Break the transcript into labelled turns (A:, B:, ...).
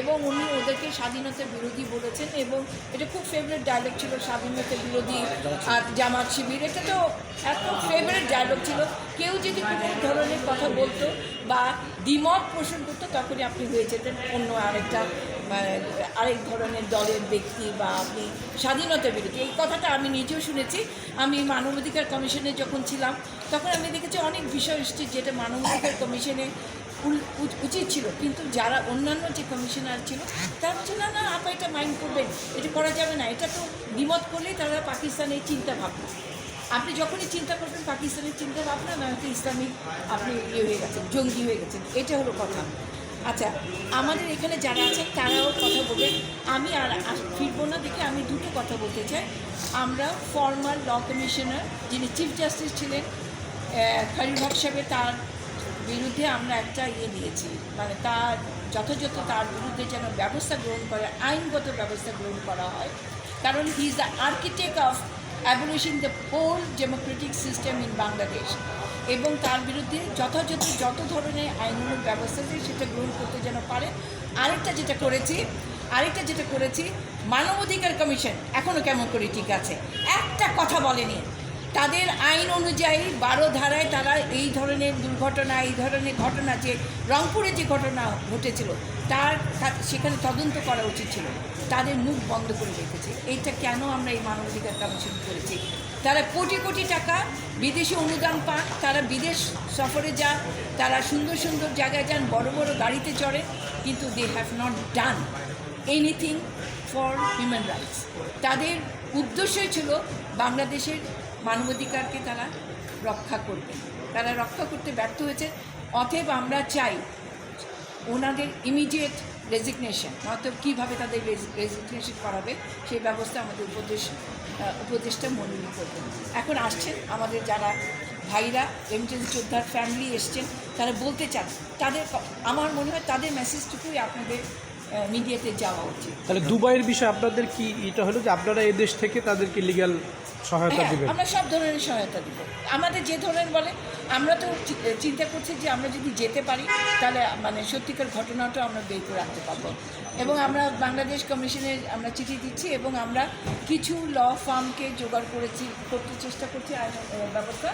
A: এবং উনি ওদেরকে স্বাধীনতা বিরোধী বলেছেন এবং এটা খুব ফেভারিট ডায়লগ ছিল স্বাধীনতা বিরোধী আর জামাত শিবির। এটা তো এত ফেভারিট ডায়লগ ছিল। কেউ যদি কোনো ধরনের কথা বলতো বা দ্বিমত পোষণ করতো, তখনই আপনি হয়ে যেতেন অন্য আরেকটা আরেক ধরনের দলের ব্যক্তি বা আপনি স্বাধীনতা বিরোধী। এই কথাটা আমি নিজেও শুনেছি। আমি মানবাধিকার কমিশনে যখন ছিলাম, তখন আমি দেখেছি অনেক বিষয় এসেছে যেটা মানবাধিকার কমিশনে উচিত ছিল। কিন্তু যারা অন্যান্য যে কমিশনার ছিল, তারা বলছে, না না, আপা, এটা মাইন্ড করবেন, এটা করা যাবে না। এটা তো বিমত করলেই তারা পাকিস্তানের চিন্তা ভাবনা। আপনি যখনই চিন্তা করবেন, পাকিস্তানের চিন্তা ভাবনা, না, হয়তো ইসলামিক আপনি ইয়ে হয়ে গেছেন, জঙ্গি হয়ে গেছেন, এটা হলো কথা। আচ্ছা আমাদের এখানে যারা আছেন, তারাও কথা বলবেন আমি আর ফিরবো না দেখে আমি দুটো কথা বলতে চাই। আমরা ফর্মাল ল কমিশনার যিনি চিফ জাস্টিস ছিলেন হক সাহেবের তার বিরুদ্ধে আমরা একটা ইয়ে দিয়েছি মানে তার যথাযথ তার বিরুদ্ধে যেন ব্যবস্থা গ্রহণ করে, আইনগত ব্যবস্থা গ্রহণ করা হয়। কারণ he is the architect of abolishing the whole democratic system in Bangladesh এবং তার বিরুদ্ধে যথাযথ যত ধরনের আইনানুগ ব্যবস্থা আছে, সেটা গ্রহণ করতে যেন পারে। আরেকটা যেটা করেছি, আরেকটা যেটা করেছি, মানবাধিকার কমিশন এখনও কেমন করে ঠিক আছে? একটা কথা বলেনি। তাদের আইন অনুযায়ী বারো ধারায় তারা এই ধরনের দুর্ঘটনা, এই ধরনের ঘটনা যে রংপুরে যে ঘটনা ঘটেছিল, তার সেখানে তদন্ত করা উচিত ছিল। তাদের মুখ বন্ধ করে রেখেছে। এইটা কেন আমরা এই মানবাধিকার কমিশন করেছি? তারা কোটি কোটি টাকা বিদেশি অনুদান পান, তারা বিদেশ সফরে যান, তারা সুন্দর সুন্দর জায়গায় যান, বড় বড় গাড়িতে চড়ে, কিন্তু they have not done anything for human rights তাদের উদ্দেশ্যই ছিল বাংলাদেশের মানবাধিকারকে তারা রক্ষা করবে। তারা রক্ষা করতে ব্যর্থ হয়েছে। অতএব আমরা চাই ওনাদের ইমিডিয়েট রেজিগনেশন নয়তো কীভাবে তাদের রেজিগনেশন করাবে সেই ব্যবস্থা আমাদের উপদেশ আহ, উপদেষ্টা মনোনীত করবেন। এখন আসছেন আমাদের যারা ভাইরা রেমিটেন্স যোদ্ধার ফ্যামিলি এসছেন তারা বলতে চান তাদের আমার মনে হয় তাদের মেসেজটুকুই আপনাদের মিডিয়াতে যাওয়া উচিত।
B: তাহলে দুবাইয়ের বিষয়ে আপনাদের কি এটা হলো যে আপনারা এই দেশ থেকে তাদেরকে লিগ্যাল সহায়তা
A: হ্যাঁ
B: দেবেন?
A: আমরা সব ধরনের সহায়তা দিব। আমাদের যে ধরনের বলে আমরা তো চিন্তা করছি যে আমরা যদি যেতে পারি তাহলে মানে সত্যিকার ঘটনাটা আমরা বের করে রাখতে পারব। এবং আমরা বাংলাদেশ কমিশনের আমরা চিঠি দিচ্ছি এবং আমরা কিছু ল ফার্মকে জোগাড় করেছি করতে চেষ্টা করছি আইন ব্যবস্থা।